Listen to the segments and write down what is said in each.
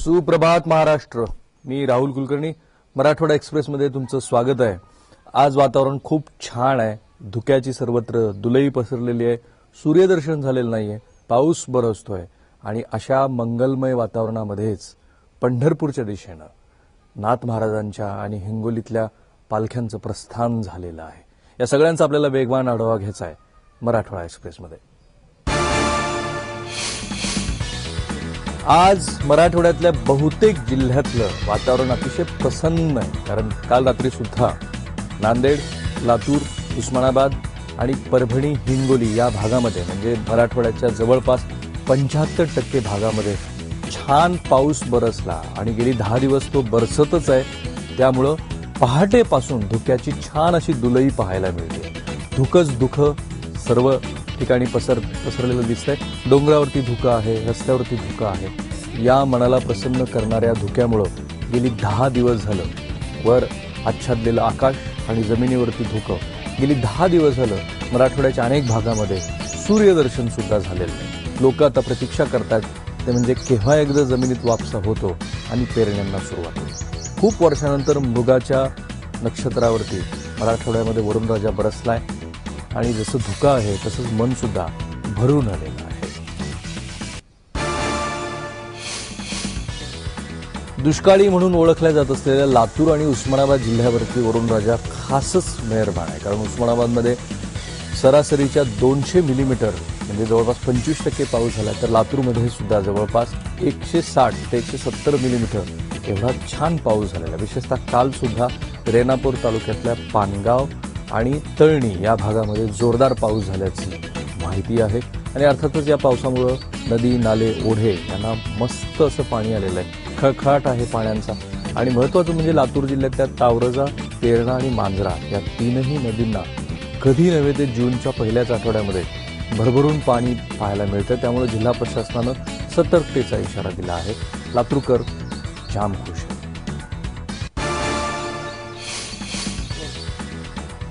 सुप्रभात महाराष्ट्र. मी राहुल कुलकर्णी. मराठवाडा एक्सप्रेसमध्ये तुमचं स्वागत आहे. आज वातावरण खूप छान आहे. धुक्याची सर्वत्र दुलई पसरलेली आहे. सूर्यदर्शन झालेलं नाहीये. पाऊस बरसतोय आणि अशा मंगलमय वातावरणामध्येच पंढरपूरच्या दिशेनं नाथ महाराजांच्या आणि हिंगोलीतल्या पालख्यांचं प्रस्थान झालेलं आहे. या सगळ्यांचा आपल्याला वेगवान आढावा घ्यायचा आहे मराठवाडा एक्सप्रेसमध्ये. आज मराठवाड्यातल्या बहुतेक जिल्ह्यातलं वातावरण अतिशय प्रसन्न आहे. कारण काल रात्री सुद्धा नांदेड लातूर उस्मानाबाद आणि परभणी हिंगोली या भागामध्ये म्हणजे मराठवाड्याच्या जवळपास पंच्याहत्तर टक्के भागामध्ये छान पाऊस बरसला आणि गेली दहा दिवस तो बरसतच आहे. त्यामुळं पहाटेपासून धुक्याची छान अशी दुलई पाहायला मिळते. धुकच दुःख सर्व ठिकाणी पसर पसरलेलं दिसतंय. डोंगरावरती धुकं आहे रस्त्यावरती धुकं आहे. या मनाला प्रसन्न करणाऱ्या धुक्यामुळं गेली दहा दिवस झालं. वर आच्छादलेलं आकाश आणि जमिनीवरती धुकं. गेली दहा दिवस झालं मराठवाड्याच्या अनेक भागामध्ये सूर्यदर्शन सुद्धा झालेलं आहे लोक आता प्रतीक्षा करतात ते म्हणजे केव्हा एकदा जमिनीत वापसा होतो आणि पेरण्यांना सुरुवात होते खूप वर्षानंतर मृगाच्या नक्षत्रावरती मराठवाड्यामध्ये वरुणराजा बरसलाय. आणि जसं धुकं आहे तसंच मन सुद्धा भरून आलेलं आहे. दुष्काळी म्हणून ओळखल्या जात असलेल्या लातूर आणि उस्मानाबाद जिल्ह्यावरती वरुणराजा खासच मेहरबान आहे. कारण उस्मानाबादमध्ये सरासरीच्या दोनशे मिलीमीटर म्हणजे जवळपास पंचवीस टक्के पाऊस झाला तर लातूरमध्ये सुद्धा जवळपास एकशे साठ ते एकशे सत्तर मिलीमीटर एवढा छान पाऊस झालेला विशेषतः काल सुद्धा रेणापूर तालुक्यातल्या पानगाव आणि तळणी या भागामध्ये जोरदार पाऊस झाल्याची माहिती आहे. आणि अर्थातच या पावसामुळं नदी नाले ओढे यांना मस्त असं पाणी आलेलं आहे. खळखळाट आहे पाण्याचा. आणि महत्वाचं म्हणजे लातूर जिल्ह्यातल्या तावरजा तेरणा आणि मांजरा या तीनही नदींना कधी नव्हे ते जूनच्या पहिल्याच आठवड्यामध्ये भरभरून पाणी पाहायला मिळतं. त्यामुळे जिल्हा प्रशासनानं सतर्कतेचा इशारा दिला आहे. लातूरकर जाम खुश.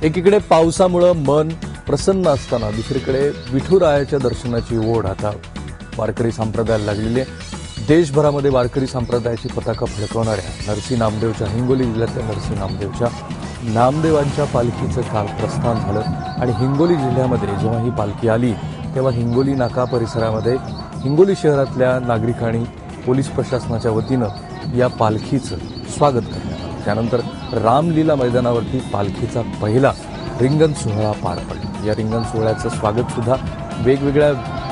एकीकडे पावसामुळं मन प्रसन्न असताना दुसरीकडे विठुरायाच्या दर्शनाची ओढ आता वारकरी संप्रदायाला लागलेली आहे. देशभरामध्ये वारकरी संप्रदायाची पताका फडकवणाऱ्या नरसी नामदेवच्या हिंगोली जिल्ह्यातल्या नरसी नामदेवच्या नामदेवांच्या पालखीचं काल प्रस्थान झालं. आणि हिंगोली जिल्ह्यामध्ये जेव्हा ही पालखी आली तेव्हा हिंगोली नाका परिसरामध्ये हिंगोली शहरातल्या नागरिकांनी पोलीस प्रशासनाच्या वतीनं या पालखीचं स्वागत करण्यात आलं. त्यानंतर रामलीला मैदानावरती पालखीचा पहिला रिंगण सोहळा पार पडला. या रिंगण सोहळ्याचं स्वागतसुद्धा वेगवेगळ्या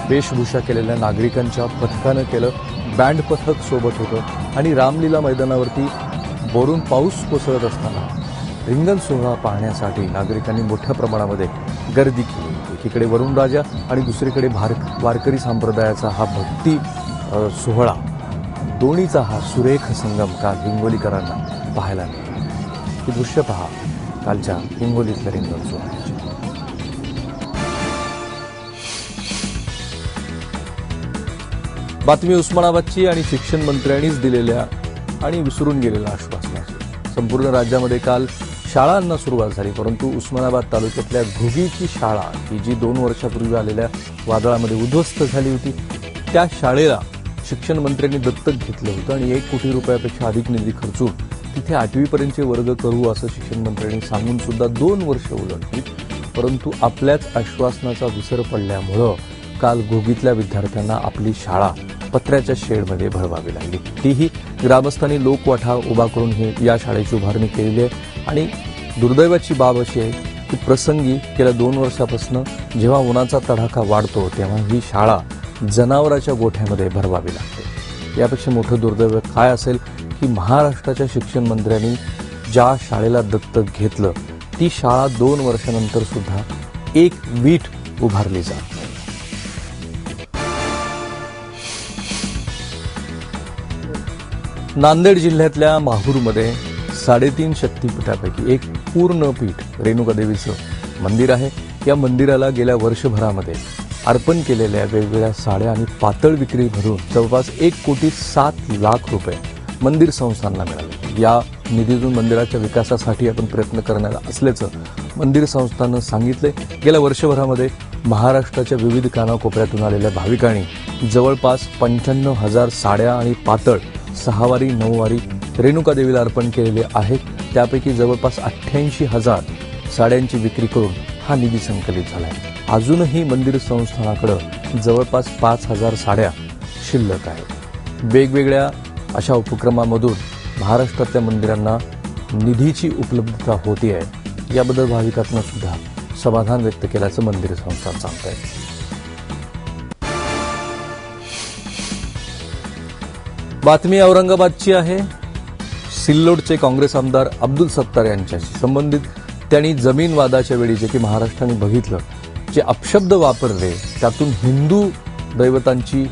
वेशभूषा केलेल्या नागरिकांच्या पथकानं केलं. बँड पथक सोबत होतं आणि रामलीला मैदानावरती बोरून पाऊस कोसळत असताना रिंगण सोहळा पाहण्यासाठी नागरिकांनी मोठ्या प्रमाणामध्ये गर्दी केली. एकीकडे वरुणराजा आणि दुसरीकडे भार वारकरी संप्रदायाचा हा भक्ती सोहळा. दोन्हीचा हा सुरेख संगम काल हिंगोलीकरांना पाहायला मिळाला. ही दृश्य पहा. कालच्या हिंगोलीतल्या रिंगण सोहळ्याची बातमी उस्मानाबादची आणि शिक्षण मंत्र्यांनीच दिलेल्या आणि विसरून गेलेल्या आश्वासनाची. संपूर्ण राज्यामध्ये काल शाळांना सुरुवात झाली परंतु उस्मानाबाद तालुक्यातल्या घुगीची शाळा ही जी दोन वर्षापूर्वी आलेल्या वादळामध्ये उद्ध्वस्त झाली होती त्या शाळेला शिक्षण मंत्र्यांनी दत्तक घेतलं होतं आणि एक कोटी रुपयापेक्षा अधिक निधी खर्चून तिथे आठवीपर्यंतचे वर्ग करू असं शिक्षण मंत्र्यांनी सांगून सुद्धा दोन वर्ष उलटली. परंतु आपल्याच आश्वासनाचा विसर पडल्यामुळं काल घोगीतल्या विद्यार्थ्यांना आपली शाळा पत्र्याच्या शेडमध्ये भरवावी लागली. तीही ग्रामस्थांनी लोकवाठा उभा करून ही या शाळेची उभारणी केलेली आहे. आणि दुर्दैवाची बाब अशी आहे की प्रसंगी गेल्या दोन वर्षापासून जेव्हा उन्हाचा तडाखा वाढतो तेव्हा ही शाळा जनावराच्या गोठ्यामध्ये भरवावी लागते. यापेक्षा मोठं दुर्दैव काय असेल की महाराष्ट्राच्या शिक्षण मंत्र्यांनी ज्या शाळेला दत्तक घेतलं ती शाळा दोन वर्षानंतर सुद्धा एक वीट उभारली जात नाही. नांदेड जिल्ह्यातल्या माहूरमध्ये साडेतीन शक्तीपीठापैकी एक पूर्ण पीठ रेणुकादेवीचं मंदिर आहे. या मंदिराला गेल्या वर्षभरामध्ये अर्पण केलेल्या वेगवेगळ्या साड्या आणि पातळ विक्री भरून जवळपास एक कोटी सात लाख रुपये मंदिर संस्थांना मिळाले. या निधीतून मंदिराच्या विकासासाठी आपण प्रयत्न करणार असल्याचं मंदिर संस्थानं सांगितले गेल्या वर्षभरामध्ये महाराष्ट्राच्या विविध कानाकोपऱ्यातून आलेल्या भाविकांनी जवळपास पंच्याण्णव हजार साड्या आणि पातळ सहावारी नऊवारी रेणुका देवीला अर्पण केलेले आहेत. त्यापैकी जवळपास अठ्ठ्याऐंशी हजार साड्यांची विक्री करून हा निधी संकलित झाला आहे अजूनही मंदिर संस्थानाकडं जवळपास पाच हजार साड्या शिल्लक आहेत. वेगवेगळ्या अशा उपक्रमामधून महाराष्ट्रातल्या मंदिरांना निधीची उपलब्धता होती आहे. याबद्दल भाविकांना सुद्धा समाधान व्यक्त केल्याचं मंदिर संस्था सांगत आहे बातमी औरंगाबादची आहे. सिल्लोडचे काँग्रेस आमदार अब्दुल सत्तार यांच्याशी संबंधित त्यांनी जमीन वादाच्या वेळी जे की महाराष्ट्राने बघितलं जे अपशब्द वापरले त्यातून हिंदू दैवतांची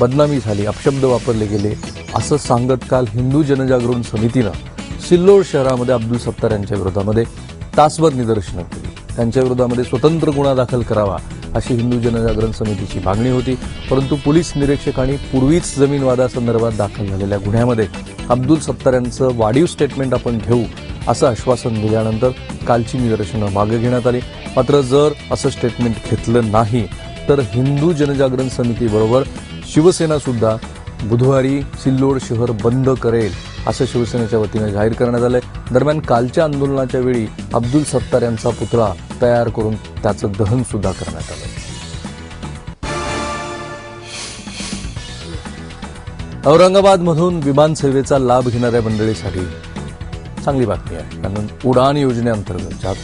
बदनामी झाली. अपशब्द वापरले गेले. असं सांगत काल हिंदू जनजागरण समितीनं सिल्लोड शहरामध्ये अब्दुल सत्तार यांच्या विरोधामध्ये तासभर निदर्शनं केली. त्यांच्या विरोधामध्ये स्वतंत्र गुन्हा दाखल करावा अशी हिंदू जनजागरण समितीची मागणी होती. परंतु पोलीस निरीक्षकांनी पूर्वीच जमीन वादासंदर्भात दाखल झालेल्या गुन्ह्यामध्ये अब्दुल सत्तार यांचं वाढीव स्टेटमेंट आपण घेऊ असं आश्वासन दिल्यानंतर कालची निदर्शनं मागे घेण्यात आली. मात्र जर असं स्टेटमेंट घेतलं नाही तर हिंदू जनजागरण समितीबरोबर शिवसेना सुद्धा बुधवारी सिल्लोड शहर बंद करेल असं शिवसेनेच्या वतीनं जाहीर करण्यात आलंय. दरम्यान कालच्या आंदोलनाच्या वेळी अब्दुल सत्तार यांचा पुतळा तयार करून त्याचं दहन सुद्धा करण्यात आलं औरंगाबादमधून विमानसेवेचा लाभ घेणाऱ्या मंडळीसाठी चांगली बातमी आहे. कारण उडान योजनेअंतर्गत ज्यात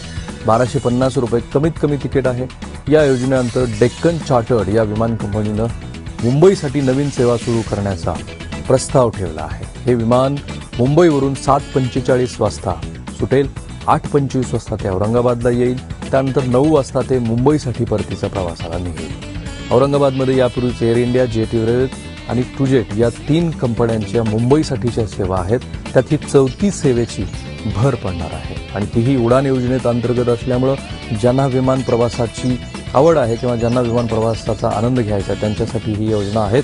बाराशे पन्नास रुपये कमीत कमी तिकीट आहे. या योजनेअंतर्गत डेक्कन चार्टर्ड या विमान कंपनीनं मुंबईसाठी नवीन सेवा सुरू करण्याचा प्रस्ताव ठेवला आहे. हे विमान मुंबईवरून सात पंचेचाळीस वाजता सुटेल आठ पंचवीस वाजता ते औरंगाबादला येईल त्यानंतर नऊ वाजता ते मुंबईसाठी परतीचा प्रवासाला निघेल. औरंगाबादमध्ये यापूर्वीच एअर इंडिया जेट एव्हरेज आणि टुजेट या तीन कंपन्यांच्या मुंबईसाठीच्या सेवा आहेत. त्यात ही चौथी सेवेची भर पडणार आहे. आणि तीही उडान योजनेत अंतर्गत असल्यामुळं ज्यांना विमान प्रवासाची आवड आहे किंवा ज्यांना विमान प्रवासाचा आनंद घ्यायचा आहे त्यांच्यासाठी ही योजना आहेत.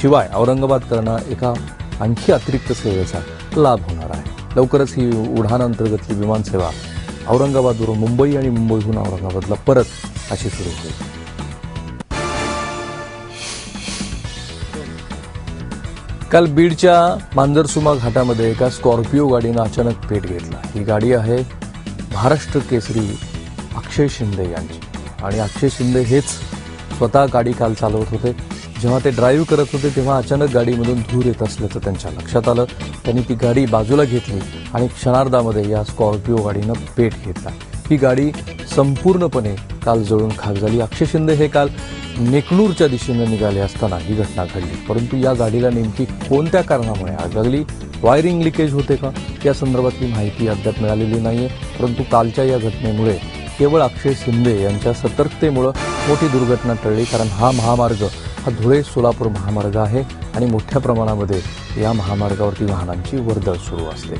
शिवाय औरंगाबादकरांना एका आणखी अतिरिक्त सेवेचा लाभ होणार आहे. लवकरच ही उडान अंतर्गतली विमानसेवा औरंगाबादवरून मुंबई आणि मुंबईहून औरंगाबादला परत अशी सुरू होईल. काल बीडच्या मांजरसुमा घाटामध्ये एका स्कॉर्पिओ गाडीनं अचानक पेट घेतला. ही गाडी आहे महाराष्ट्र केसरी अक्षय शिंदे यांची. आणि अक्षय शिंदे हेच स्वतः गाडी काल चालवत होते. जेव्हा ते ड्राईव्ह करत होते तेव्हा अचानक गाडीमधून धूर येत असल्याचं त्यांच्या लक्षात आलं. त्यांनी ती गाडी बाजूला घेतली आणि क्षणार्धामध्ये या स्कॉर्पिओ गाडीनं पेट घेतला. ही गाडी संपूर्णपणे काल जळून खाक झाली. अक्षय शिंदे हे काल नेकनूरच्या दिशेनं निघाले असताना ही घटना घडली. परंतु या गाडीला नेमकी कोणत्या कारणामुळे आग लागली? वायरिंग लिकेज होते का? या संदर्भातली माहिती अद्याप मिळालेली नाहीये. परंतु कालच्या या घटनेमुळे केवळ अक्षय शिंदे यांच्या सतर्कतेमुळं मोठी दुर्घटना टळली कारण हा महामार्ग हा धुळे सोलापूर महामार्ग आहे आणि मोठ्या प्रमाणामध्ये या महामार्गावरती वाहनांची वर्दळ सुरू असते.